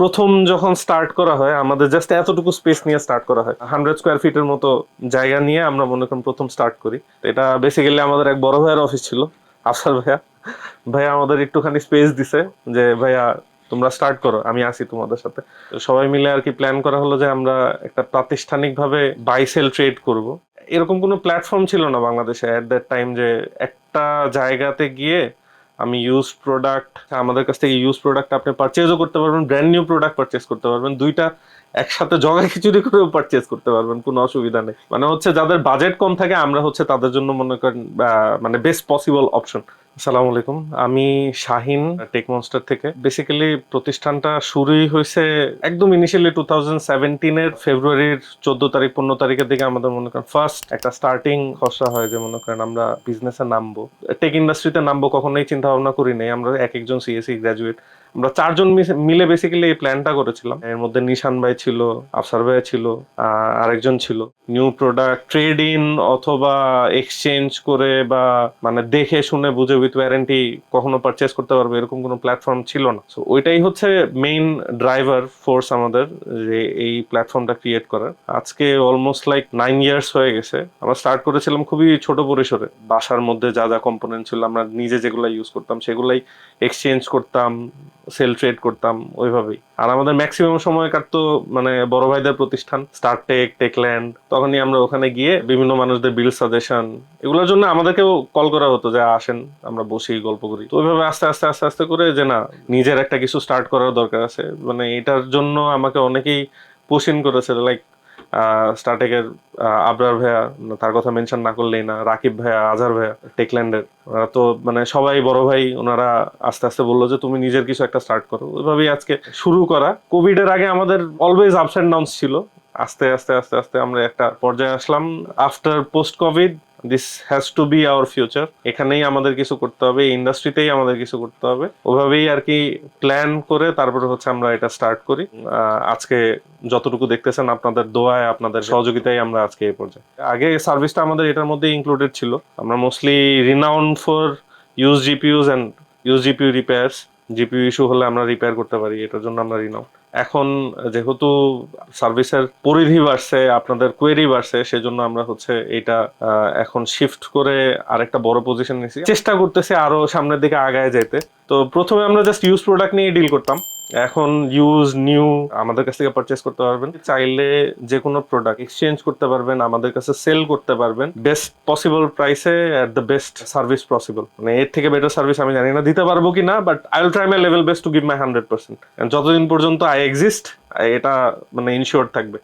প্রথম যখন স্টার্ট করা হয়, আমাদের জাস্ট এতটুকু স্পেস নিয়ে স্টার্ট করা হয়। হান্ড্রেড স্কোয়ার ফিটের মতো জায়গা নিয়ে আমরা মনে করেন প্রথম স্টার্ট করি। এটা বেসিক্যালি আমাদের এক বড় ভাইয়ের অফিস ছিল, আফসার ভাইয়া। ভাইয়া আমাদের একটুখানি স্পেস দিছে যে, ভাইয়া, তোমরা স্টার্ট করো, আমি আসি তোমাদের সাথে। সবাই মিলে আর কি প্ল্যান করা হলো যে, আমরা একটা প্রাতিষ্ঠানিকভাবে বাই সেল ট্রেড করব। এরকম কোনো প্ল্যাটফর্ম ছিল না বাংলাদেশে অ্যাট দ্যাট টাইম যে, একটা জায়গাতে গিয়ে আমি ইউজ প্রোডাক্ট আমাদের কাছ থেকে ইউজ প্রোডাক্ট আপনি পারচেজও করতে পারবেন ব্র্যান্ড নিউ প্রোডাক্ট পারচেজ করতে পারবেন, দুইটা একসাথে জগা খিচুড়ি করেও পারচেজ করতে পারবেন, কোনো অসুবিধা নেই। মানে হচ্ছে যাদের বাজেট কম থাকে, আমরা হচ্ছে তাদের জন্য মনে করেন মানে বেস্ট পসিবল অপশন আসসালামু আলাইকুম। আমি শাহিন টেক মনস্টার থেকে। বেসিক্যালি প্রতিষ্ঠানটা শুরুই হয়েছে একদম ইনিশিয়ালি টু থাউজেন্ড সেভেন্টিনের ফেব্রুয়ারির চোদ্দ তারিখ, পনেরো তারিখের দিকে আমাদের মনে করেন ফার্স্ট একটা স্টার্টিং খসড়া হয় যে মনে করেন আমরা বিজনেসে নামবো। টেক ইন্ডাস্ট্রিতে নামবো কখনোই চিন্তা ভাবনা করি নাই। আমরা এক একজন সিএসসি গ্রাজুয়েট আমরা চারজন মিলে বেসিক্যালি এই প্ল্যানটা করেছিলাম। এর মধ্যে নিশান ভাই ছিল, আফসার ভাই ছিল আরেকজন ছিল। নিউ প্রোডাক্ট ট্রেড ইন অথবা এক্সচেঞ্জ করে বা মানে দেখে শুনে বুঝে উইথ ওয়ারেন্টি কখনো পারচেস করতে পারবে, এরকম কোনো প্ল্যাটফর্ম ছিল না। সো ওইটাই হচ্ছে মেইন ড্রাইভার ফোর্স আমাদের যে এই প্ল্যাটফর্মটা ক্রিয়েট করার। আজকে অলমোস্ট লাইক নাইন ইয়ার্স হয়ে গেছে। আমরা স্টার্ট করেছিলাম খুবই ছোট পরিসরে। বাসার মধ্যে যা যা কম্পোনেন্ট ছিল, আমরা নিজে যেগুলো ইউজ করতাম, সেগুলাই এক্সচেঞ্জ করতাম। সেল ট্রেড করতাম ওইভাবেই। আর আমাদের ম্যাক্সিমাম সময় কাটতো মানে বড় ভাইদের প্রতিষ্ঠান স্টারটেক টেকল্যান্ড তখনই আমরা ওখানে গিয়ে বিভিন্ন মানুষদের বিল সাজেশন এগুলোর জন্য আমাদেরকেও কল করা হতো যে আসেন, আমরা বসি গল্প করি। তো ওইভাবে আস্তে আস্তে আস্তে আস্তে করে যে, না, নিজের একটা কিছু স্টার্ট করার দরকার আছে। মানে এটার জন্য আমাকে অনেকেই পোষণ করেছে লাইক স্টার্টেকের আবরার ভাইয়া, তার কথা মেনশন না করলেই না, রাকিব ভাইয়া, আজহার ভাইয়া, টেকল্যান্ডের। ওরা তো মানে সবাই বড় ভাই, ওনারা আস্তে আস্তে বলল যে, তুমি নিজের কিছু একটা স্টার্ট করো। ওইভাবেই আজকে শুরু করা। কোভিড এর আগে আমাদের অলওয়েজ আপস অ্যান্ড ছিল। আস্তে আস্তে আস্তে আস্তে আমরা একটা পর্যায়ে আসলাম। After post covid this has to be our future এখানেই আমাদের কিছু করতে হবে, এই ইন্ডাস্ট্রিতেই আমাদের কিছু করতে হবে। ওভাবেই আর কি প্ল্যান করে তারপরে হচ্ছে আমরা এটা স্টার্ট করি। আজকে যতটুকু দেখতেছেন আপনাদের দোয়ায়, আপনাদের সহযোগিতায় আমরা আজকে এই পর্যায়ে। আগে সার্ভিসটা আমাদের এটার মধ্যে ইনক্লুডেড ছিল। আমরা mostly renowned for use জিপিউজ and use GPU repairs GPU issue হলে আমরা রিপেয়ার করতে পারি, এটার জন্য আমরা রিনাউন্ড এখন যেহেতু সার্ভিসের পরিধি বাড়ছে, আপনাদের কোয়েরি বাড়ছে, সেজন্য আমরা হচ্ছে এটা এখন শিফট করে আরেকটা বড় পজিশন নিয়েছি চেষ্টা করতেছি আরও সামনের দিকে আগায় যেতে। তো প্রথমে আমরা জাস্ট ইউজ প্রোডাক্ট নিয়ে ডিল করতাম। এখন ইউজ নিউ আমাদের কাছ থেকে পারচেস করতে পারবেন। চাইলে যে কোনো প্রোডাক্ট এক্সচেঞ্জ করতে পারবেন, আমাদের কাছে সেল করতে পারবেন। বেস্ট পসিবল প্রাইসে at the best service possible মানে এর থেকে বেটার সার্ভিস আমি জানি না দিতে পারব কি না but I will try my level best to give my hundred percent যতদিন পর্যন্ত আই এক্সিস্ট এটা মানে ইনশিওর থাকবে।